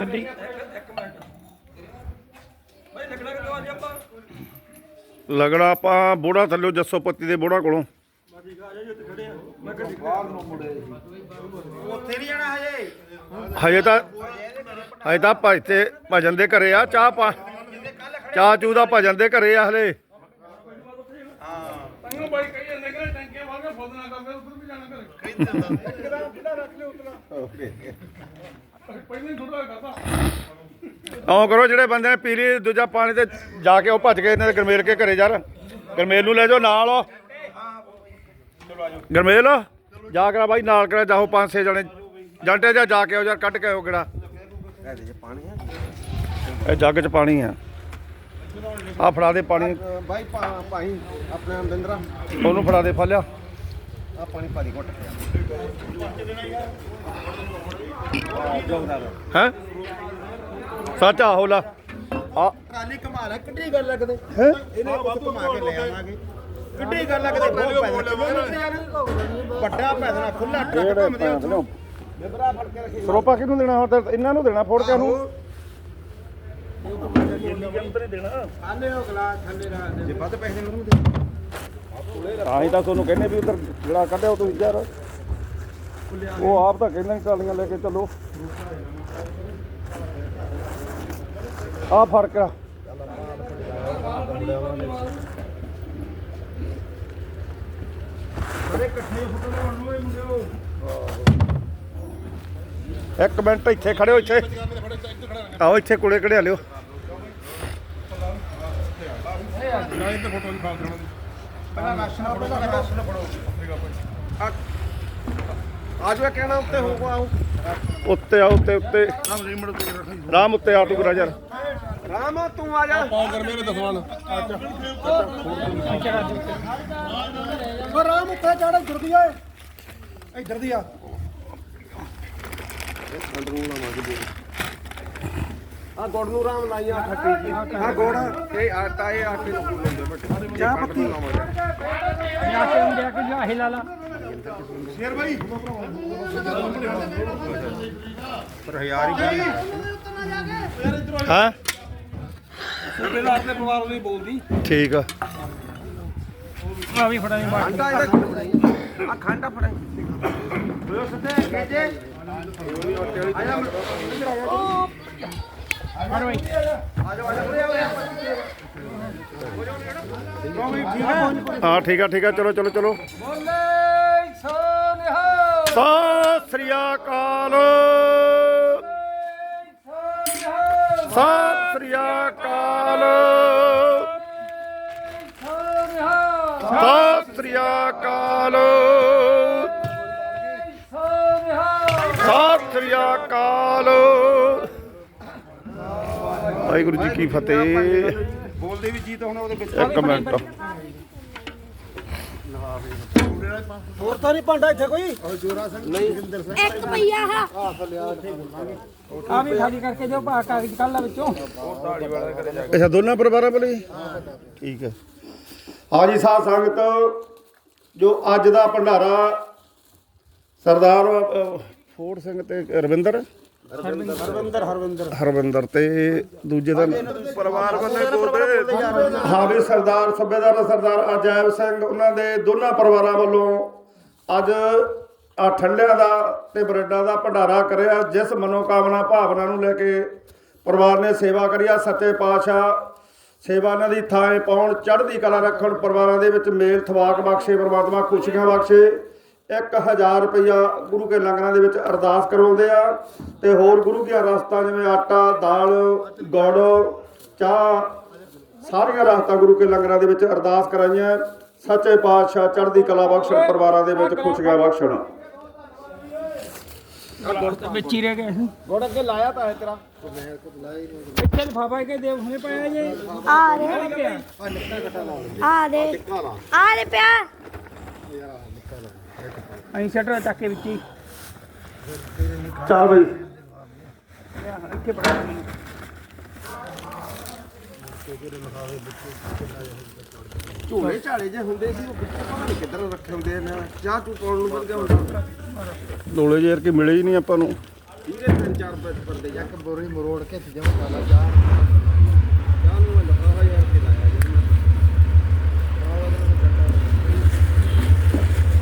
ਗੱਡੀ ਲਗੜਾ ਆਪਾਂ? ਬੋੜਾ ਥੱਲੇ ਜੱਸੋ ਪੱਤੀ ਦੇ ਬੋੜਾ ਕੋਲੋਂ। ਉੱਥੇ ਨਹੀਂ ਜਾਣਾ ਹਜੇ। ਹਜੇ ਤਾਂ ਹਜੇ ਤਾਂ ਭਜ ਤੇ ਭਜਨ ਦੇ ਘਰੇ ਆ ਚਾਹ ਪਾ ਚਾਹ ਚੂ ਦਾ ਭਜਨ ਦੇ ਘਰੇ ਆ ਹਲੇ। ਤੈਨੂੰ ਬਾਈ ਕਹੀ ਜਾਂਦੇ ਕਿ ਟੈਂਕੀਆਂ ਵਾਂਗੇ ਫੁੱਲ ਨਾ ਕਰਦੇ ਉੱਧਰ ਵੀ ਜਾਣਾ ਘਰੇ। ਪਹਿਲਾਂ ਹੀ ਥੋੜਾ ਕਰਦਾ ਆਉਂ ਕਰੋ ਜਿਹੜੇ ਬੰਦੇ ਨੇ ਪੀ ਲਈ ਦੂਜਾ ਪਾਣੀ ਤੇ ਜਾ ਕੇ ਉਹ ਭੱਜ ਗਏ ਇਹਨਾਂ ਦੇ ਗਰਮੇਲ ਕੇ ਘਰੇ ਯਾਰ। ਗਰਮੇਲ ਨੂੰ ਲੈ ਜਾਓ ਨਾਲ ਗਰਮੇਲ ਜਾ ਕਰਾ ਬਾਈ ਨਾਲ ਕਰਾ ਜਾਓ ਪੰਜ ਛੇ ਜਣੇ। ਜੰਟੇ ਜਾ ਜਾ ਕੇ ਆਓ ਯਾਰ ਕੱਢ ਕੇ ਆਓ ਕਿਹੜਾ। ਇਹ ਜੱਗ 'ਚ ਪਾਣੀ ਆ। ਆ ਫੜਾ ਦੇ ਪਾਣੀ। ਬਾਈ ਭਾਈ ਆਪਣੇ ਅੰਦਰਾ ਉਹਨੂੰ ਫੜਾ ਦੇ ਫਲਿਆ ਆ ਪਾਣੀ ਭਾਰੀ ਘੁੱਟ ਹੈ? ਸੱਚ ਆਹੋ ਲਾ ਆ। ਟਰਾਲੀ ਕਮਾ ਲੈ ਕਿੱਡੀ ਗੱਲ ਲੱਗਦੇ ਹੈ? ਇਹਨੇ ਕੁਝ ਘੁਮਾ ਕੇ ਲੈ ਆਵਾਂਗੇ। ਕਿੱਡੀ ਗੱਲ ਲੱਗਦੇ ਬਹੁਤ ਪੈਸਾ ਵੱਡਾ ਪੈਸਾ ਖੁੱਲਾ ਟਰੱਕ ਘੁੰਮਦੇ ਉੱਥੋਂ। ਕੇ ਰੱਖੀ। ਸਰੋਪਾ ਕਿਹਨੂੰ ਦੇਣਾ ਹੁਣ ਤਾਂ ਇਹਨਾਂ ਨੂੰ ਦੇਣਾ ਫੋੜ ਕੇ ਉਹਨੂੰ? ਖਾਲੇ ਹੋ ਗਲਾਸ ਥੱਲੇ ਰੱਖ ਦੇ ਜੇ ਵੱਧ ਪੈਸੇ ਨੂੰ ਤਾਂ ਹੀ ਤਾਂ ਤੁਹਾਨੂੰ ਕਹਿੰਦੇ ਵੀ ਉਧਰ ਜਿਹੜਾ ਕੱਢਿਆ ਉਹ ਤੁਸੀਂ ਯਾਰ। ਉਹ ਆਪ ਤਾਂ ਕਹਿੰਦੇ ਨੇ ਟਰਾਲੀਆਂ ਲੈ ਕੇ ਚੱਲੋ। ਆ ਫ਼ਰਕ ਆ। ਬੜੇ ਇਕੱਠੇ ਫੁੱਟਦੇ ਬਣਨੂ ਇਹ ਮੁੰਡਿਓ ਇੱਕ ਮਿੰਟ ਇੱਥੇ ਖੜੇ ਹੋ, ਇੱਥੇ। ਆਓ ਇੱਥੇ ਕੋਲੇ ਕੜਿਆ ਲਿਓ। ਕਹਿਣਾ ਉੱਤੇ ਹੋਊਗਾ ਆਓ। ਉੱਤੇ ਆ ਉੱਤੇ ਉੱਤੇ। ਰਾਮ ਉੱਤੇ ਆ ਤੂੰ ਕਰਾ ਯਾਰ ਰਾਮ ਤੂੰ ਆ ਜਾ। ਉਹ ਰਾਮ ਉੱਤੇ ਚੜਾ ਜੁਰਦੀ ਓਏ ਇੱਧਰ ਦੀ ਆ। ਆ ਗੋੜ ਨੂੰ ਰਾਮ ਲਾਈਆਂ ਖੱਟੀ ਜੀ। ਆ ਗੋੜ। ਇਹ ਆਟਾ ਇਹ ਆਟੇ ਨੂੰ ਲੈਂਦੇ ਬੱਟੇ ਚਾਹ ਪੱਤੀ। ਜਾ ਕੇ ਹੁੰਦੇ ਕਿ ਜਾ ਹਿਲਾ ਲਾ ਸ਼ੇਰ ਬਾਈ। ਪਰ ਹਜ਼ਾਰ ਹੀ ਹਾਂ? ਸੂਬੇਦਾਰ ਦੇ ਪਰਿਵਾਰ ਲਈ ਬੋਲਦੀ। ਠੀਕ ਆ। ਆ ਵੀ ਫੜਾ ਦੇ ਖੰਡਾ ਇਹਦਾ। ਆ ਖੰਡਾ ਫੜਾਈ। ਹੋਇਓ ਸਿੱਧੇ ਆ ਜਾ। ਫੜ ਬਈ ਹੈ ਹਾਂ ਠੀਕ ਆ ਠੀਕ ਆ ਚਲੋ ਚਲੋ ਚਲੋ ਬੋਲੇ ਸੋਨਿਹਾ ਸਤਿ ਸ੍ਰੀ ਅਕਾਲ ਸਤਿ ਸ੍ਰੀ ਅਕਾਲ ਸਤਿ ਸ੍ਰੀ ਅਕਾਲ ਸਤਿ ਸ੍ਰੀ ਅਕਾਲ ਵਾਹਿਗੁਰੂ ਜੀ ਕੀ ਫਤਿਹ। ਬੋਲਦੇ ਵੀ ਜੀ ਤਾਂ ਹੁਣ ਉਹਦੇ ਵਿੱਚ ਇੱਕ ਮਿੰਟ। ਹੋਰ ਤਾਂ ਨਹੀਂ ਭਾਂਡਾ ਇੱਥੇ ਕੋਈ? ਜੋਰਾ ਸਿੰਘ ਜਿੰਦਰ ਸਿੰਘ ਇੱਕ ਪਈਆ ਹਾ। ਆ ਵੀ ਖਾਲੀ ਕਰਕੇ ਜੋ ਭਾ ਕਾਗਜ਼ ਕੱਢ ਲੈ ਵਿੱਚੋਂ। ਅੱਛਾ ਦੋਨਾਂ ਪਰਿਵਾਰਾਂ ਹੀ ਠੀਕ ਹੈ। ਹਾਜੀ ਸਾਧ ਸੰਗਤ ਜੋ ਅੱਜ ਦਾ ਭੰਡਾਰਾ ਸਰਦਾਰ ਫੋੜ ਸਿੰਘ ਤੇ ਰਵਿੰਦਰ ਹਰਵਿੰਦਰ ਹਰਵਿੰਦਰ ਹਰਵਿੰਦਰ ਤੇ ਦੂਜੇ ਦਾ ਪਰਿਵਾਰ ਬੰਦੇ ਬੋਲਦੇ ਹਾਂ ਵੀ ਸਰਦਾਰ ਸੱਭੇਦਾਰ ਦਾ ਸਰਦਾਰ ਅਜੈਬ ਸਿੰਘ, ਉਹਨਾਂ ਦੇ ਦੋਨਾਂ ਪਰਿਵਾਰਾਂ ਵੱਲੋਂ ਅੱਜ ਆ ਠੰਡਿਆਂ ਦਾ ਤੇ ਬਰੇਡਾਂ ਦਾ ਭੰਡਾਰਾ ਕਰਿਆ, ਜਿਸ ਮਨੋਕਾਮਨਾ ਭਾਵਨਾ ਨੂੰ ਲੈ ਕੇ ਪਰਿਵਾਰ ਨੇ ਸੇਵਾ ਕਰੀਆ ਸੱਚੇ ਪਾਤਸ਼ਾਹ ਸੇਵਾ ਇਹਨਾਂ ਦੀ ਥਾਂ ਪਾਉਣ ਚੜ੍ਹਦੀ ਕਲਾ ਰੱਖਣ, ਪਰਿਵਾਰਾਂ ਦੇ ਵਿੱਚ ਮੇਲ ਥਵਾਕ ਬਖਸ਼ੇ, ਪ੍ਰਮਾਤਮਾ ਖੁਸ਼ੀਆਂ ਬਖਸ਼ੇ। 1000 ਰੁਪਇਆ ਗੁਰੂ ਕੇ ਲੰਗਰਾਂ ਦੇ ਵਿੱਚ ਅਰਦਾਸ ਕਰਵਾਉਂਦੇ ਆ ਤੇ ਹੋਰ ਗੁਰੂ ਦੀਆਂ ਰਸਤਾਂ ਜਿਵੇਂ ਆਟਾ ਦਾਲ ਗੁੜ ਚਾਹ ਸਾਰੀਆਂ ਰਾਹਤਾਂ ਗੁਰੂ ਕੇ ਲੰਗਰਾਂ ਦੇ ਵਿੱਚ ਅਰਦਾਸ ਕਰਾਈਆਂ। ਸੱਚੇ ਪਾਤਸ਼ਾਹ ਚੜ੍ਹਦੀ ਕਲਾ ਬਖਸ਼ਣ ਪਰਿਵਾਰਾਂ ਦੇ ਵਿੱਚ ਖੁਸ਼ੀਆਂ ਬਖਸ਼ਣ। ਵਿੱਚ ਹੀ ਰਹਿ ਗਏ ਸੀ। ਗੋੜ ਅੱਗੇ ਲਾਇਆ ਤਾਂ ਹੈ ਤੇਰਾ। ਇੱਥੇ ਲਿਫਾਫਾ ਕੇ ਦੇ ਹੁਣੇ ਪਾਇਆ ਜੇ। ਆ ਦੇ। ਆ ਦੇ। ਆ ਦੇ ਪਿਆ। ਅਸੀਂ ਸ਼ਟਰ ਚੱਕ ਕੇ ਵਿੱਚ ਹੀ। ਚੱਲ ਬਈ ਇੱਥੇ ਪੜਾ ਝੋਲੇ ਝਾਲੇ ਜੇ ਹੁੰਦੇ ਸੀ ਉਹ ਵਿੱਚ ਪਤਾ ਨਹੀਂ ਕਿੱਧਰ ਰੱਖੇ ਹੁੰਦੇ ਨੇ। ਚਾਹ ਚੂ ਪਾਉਣ ਨੂੰ ਵਧੀਆ ਹੁੰਦਾ? ਲੋਲੇ ਜੇਰ ਕੇ ਮਿਲੇ ਹੀ ਨਹੀਂ ਆਪਾਂ ਨੂੰ। ਇਹਦੇ ਤਿੰਨ ਚਾਰ ਬੰਦੇ ਜਾ ਕੇ ਬੋਰੀ ਮਰੋੜ ਕੇ ਤੇ ਜਮਾ ਕਾਲਾ ਜਾ ਚਾਹ। ਨੂੰ ਲੱਗਾ ਹੋਇਆ ਯਾਰ ਕਿ ਲਾਇਆ ਜੀ।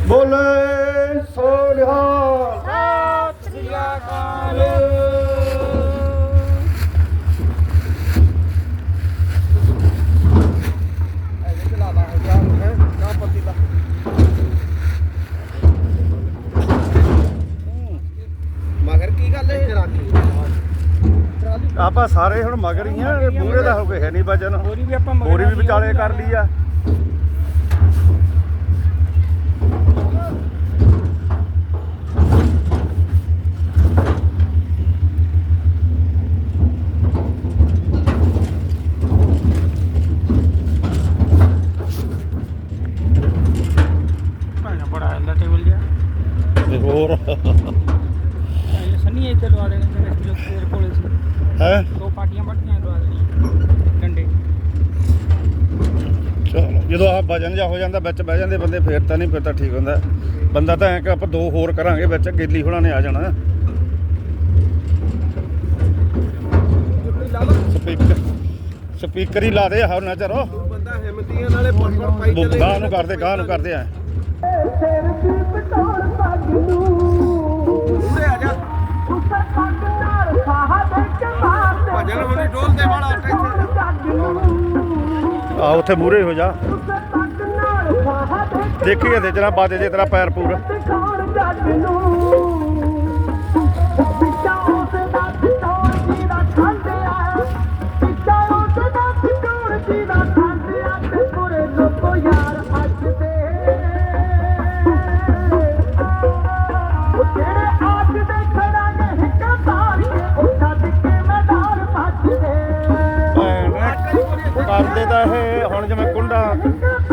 ਬੋਲੇ। ਸਤਿ ਸ੍ਰੀ ਅਕਾਲ ਮਗਰ ਕੀ ਗੱਲ ਹੈ? ਆਪਾਂ ਸਾਰੇ ਹੁਣ ਮਗਰ ਹੀ ਆ ਮੂਰੇ ਦਾ ਹੋ ਕੇ ਹੈ ਨਹੀਂ ਵਜਨ। ਬੋਰੀ ਵੀ ਆਪਾਂ ਬੋਰੀ ਵੀ ਵਿਚਾਲੇ ਕਰ ਲਈ ਆ ਭਾਣਾ ਬੜਾ ਆਂਦਾ ਟੇਬਲ ਜਿਆ ਤੇ ਹੋਰ ਇਹ ਸੰਨੀ ਇੱਥੇ ਲਵਾ ਦੇਣੇ ਜਿਹੜੇ ਕਿਲੋ ਤੇਰੇ ਕੋਲੇ ਸੀ ਹੈ? ਦੋ ਪਾਰਟੀਆਂ ਵੱਟੀਆਂ ਲਵਾ ਦੇਣੀਆਂ। ਡੰਡੇ। ਚਲੋ ਜਦੋਂ ਆ ਵਜਨ ਜਾ ਹੋ ਜਾਂਦਾ ਵਿੱਚ ਬਹਿ ਜਾਂਦੇ ਬੰਦੇ ਫੇਰ ਤਾਂ ਨਹੀਂ ਫਿਰ ਤਾਂ ਠੀਕ ਹੁੰਦਾ। ਬੰਦਾ ਤਾਂ ਐ ਕਿ ਆਪਾਂ ਦੋ ਹੋਰ ਕਰਾਂਗੇ ਵਿੱਚ ਗੇਲੀ ਹੋਣਾ ਨੇ ਆ ਜਾਣਾ। ਸਪੀਕਰ ਸਪੀਕਰ ਹੀ ਲਾ ਦੇ ਹੁਣ ਨਾ ਚਰੋ। ਬੰਦਾ ਹਿੰਮਤੀਆਂ ਨਾਲੇ ਪਰ ਪਾਈ ਚੱਲੇ ਗਾਹ ਨੂੰ ਕਰਦੇ ਗਾਹ ਨੂੰ ਕਰਦੇ ਆ ਉਰੇ ਆ ਉੱਥੇ ਮੂਰੇ ਹੋ ਜਾ। ਦੇਖੀਏ ਤੇ ਜਰਾ ਬਾਜੇ ਜੇ ਤੇਰਾ ਪੈਰ ਪੂਰ।